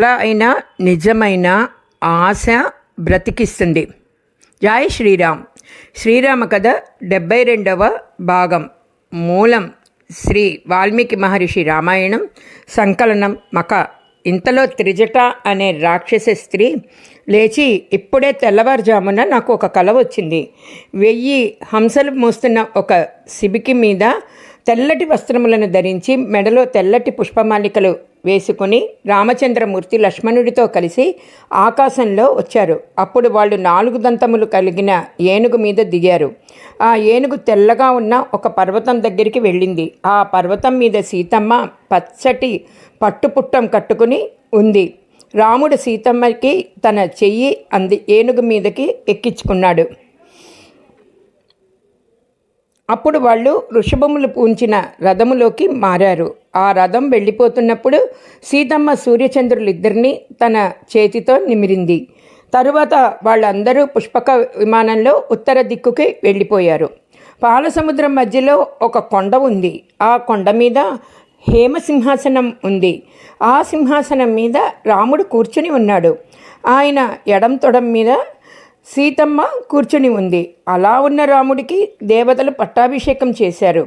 ఎలా అయినా నిజమైన ఆశ బ్రతికిస్తుంది. జై శ్రీరామ్. శ్రీరామ కథ డెబ్బై రెండవ భాగం. మూలం శ్రీ వాల్మీకి మహర్షి రామాయణం. సంకలనం మక. ఇంతలో త్రిజట అనే రాక్షస స్త్రీ లేచి ఇప్పుడే తెల్లవారుజామున నాకు ఒక కల వచ్చింది. వెయ్యి హంసలు మోస్తున్న ఒక సిబికి మీద తెల్లటి వస్త్రములను ధరించి మెడలో తెల్లటి పుష్పమాలికలు వేసుకుని రామచంద్రమూర్తి లక్ష్మణుడితో కలిసి ఆకాశంలో వచ్చారు. అప్పుడు వాళ్ళు నాలుగు దంతములు కలిగిన ఏనుగు మీద దిగారు. ఆ ఏనుగు తెల్లగా ఉన్న ఒక పర్వతం దగ్గరికి వెళ్ళింది. ఆ పర్వతం మీద సీతమ్మ పచ్చటి పట్టుపుట్టం కట్టుకుని ఉంది. రాముడు సీతమ్మకి తన చెయ్యి అంది ఏనుగు మీదకి ఎక్కించుకున్నాడు. అప్పుడు వాళ్ళు వృషభములు పూంచిన రథములోకి మారారు. ఆ రథం వెళ్ళిపోతున్నప్పుడు సీతమ్మ సూర్యచంద్రులిద్దరినీ తన చేతితో నిమిరింది. తరువాత వాళ్ళందరూ పుష్పక విమానంలో ఉత్తర దిక్కుకి వెళ్ళిపోయారు. పాలసముద్రం మధ్యలో ఒక కొండ ఉంది. ఆ కొండ మీద హేమసింహాసనం ఉంది. ఆ సింహాసనం మీద రాముడు కూర్చుని ఉన్నాడు. ఆయన ఎడం తొడం మీద సీతమ్మ కూర్చుని ఉంది. అలా ఉన్న రాముడికి దేవతలు పట్టాభిషేకం చేశారు.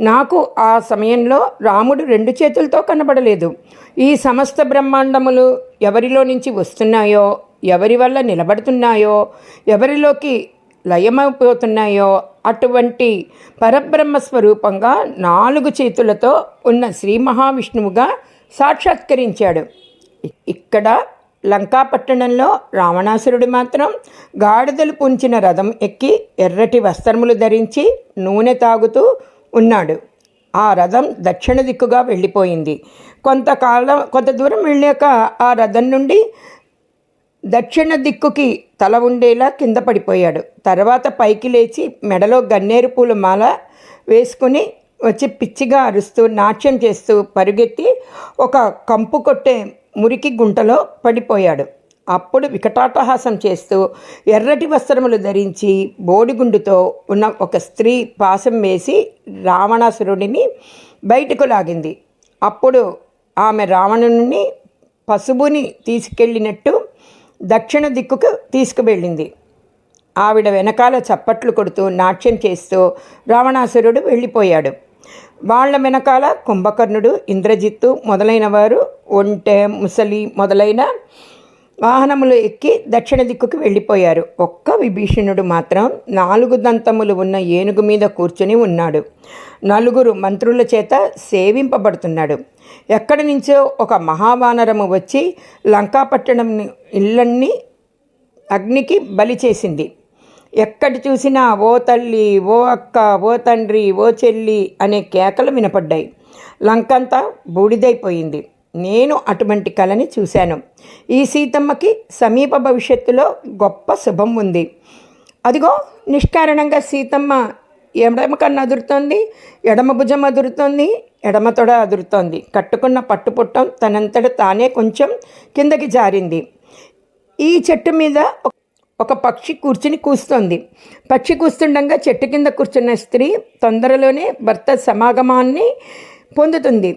నాకు ఆ సమయంలో రాముడు రెండు చేతులతో కనబడలేదు. ఈ సమస్త బ్రహ్మాండములు ఎవరిలో నుంచి వస్తున్నాయో ఎవరి వల్ల నిలబడుతున్నాయో ఎవరిలోకి లయమైపోతున్నాయో అటువంటి పరబ్రహ్మ స్వరూపంగా నాలుగు చేతులతో ఉన్న శ్రీ మహావిష్ణువుగా సాక్షాత్కరించాడు. ఇక్కడ లంకాపట్టణంలో రావణాసురుడు మాత్రం గాడిదలు పుంచిన రథం ఎక్కి ఎర్రటి వస్త్రములు ధరించి నూనె తాగుతూ ఉన్నాడు. ఆ రథం దక్షిణ దిక్కుగా వెళ్ళిపోయింది. కొంతకాలం కొంత దూరం వెళ్ళాక ఆ రథం నుండి దక్షిణ దిక్కుకి తల ఉండేలా కింద పడిపోయాడు. తర్వాత పైకి లేచి మెడలో గన్నేరు పూల మాల వేసుకుని వచ్చి పిచ్చిగా అరుస్తూ నాట్యం చేస్తూ పరుగెత్తి ఒక కంపు కొట్టే మురికి గుంటలో పడిపోయాడు. అప్పుడు వికటాటహాసం చేస్తూ ఎర్రటి వస్త్రములు ధరించి బోడిగుండుతో ఉన్న ఒక స్త్రీ పాసం వేసి రావణాసురుడిని బయటకు లాగింది. అప్పుడు ఆమె రావణుని పశువుని తీసుకెళ్ళినట్టు దక్షిణ దిక్కుకు తీసుకువెళ్ళింది. ఆవిడ వెనకాల చప్పట్లు కొడుతూ నాట్యం చేస్తూ రావణాసురుడు వెళ్ళిపోయాడు. వాళ్ళ వెనకాల కుంభకర్ణుడు ఇంద్రజిత్తు మొదలైన వారు ఒంటె ముసలి మొదలైన వాహనములు ఎక్కి దక్షిణ దిక్కుకు వెళ్ళిపోయారు. ఒక్క విభీషణుడు మాత్రం నాలుగు దంతములు ఉన్న ఏనుగు మీద కూర్చుని ఉన్నాడు. నలుగురు మంత్రుల చేత సేవింపబడుతున్నాడు. ఎక్కడి నుంచో ఒక మహావానరము వచ్చి లంకాపట్టణం ఇళ్ళన్నీ అగ్నికి బలి చేసింది. ఎక్కడి చూసినా ఓ తల్లి ఓ అక్క ఓ తండ్రి ఓ చెల్లి అనే కేకలు వినపడ్డాయి. లంకంతా బూడిదైపోయింది. నేను అటువంటి కళని చూశాను. ఈ సీతమ్మకి సమీప భవిష్యత్తులో గొప్ప శుభం ఉంది. అదిగో నిష్కారణంగా సీతమ్మ ఎడమ కన్ను అదురుతోంది ఎడమ భుజం అదురుతోంది ఎడమ తొడ అదురుతోంది. కట్టుకున్న పట్టుపుట్టం తనంతట తానే కొంచెం కిందకి జారింది. ఈ చెట్టు మీద ఒక పక్షి కూర్చుని కూస్తోంది. పక్షి కూస్తుండగా చెట్టు కింద కూర్చున్న స్త్రీ తొందరలోనే భర్త సమాగమాన్ని పొందుతుంది.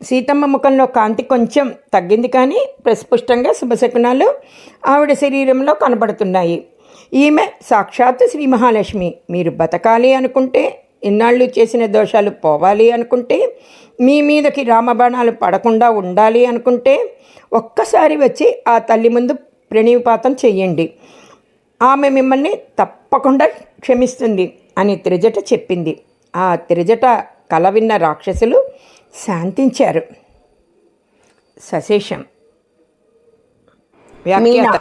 సీతమ్మ ముఖంలో కాంతి కొంచెం తగ్గింది కానీ ప్రస్పుష్టంగా శుభశకునాలు ఆవిడ శరీరంలో కనబడుతున్నాయి. ఈమె సాక్షాత్ శ్రీ మహాలక్ష్మి. మీరు బతకాలి అనుకుంటే ఇన్నాళ్ళు చేసిన దోషాలు పోవాలి అనుకుంటే మీ మీదకి రామబాణాలు పడకుండా ఉండాలి అనుకుంటే ఒక్కసారి వచ్చి ఆ తల్లి ముందు ప్రణిపాతం చెయ్యండి. ఆమె మిమ్మల్ని తప్పకుండా క్షమిస్తుంది అని త్రిజట చెప్పింది. ఆ త్రిజట కల విన్న రాక్షసులు శాంతించారు. సశేషం. వ్యాఖ్యాత.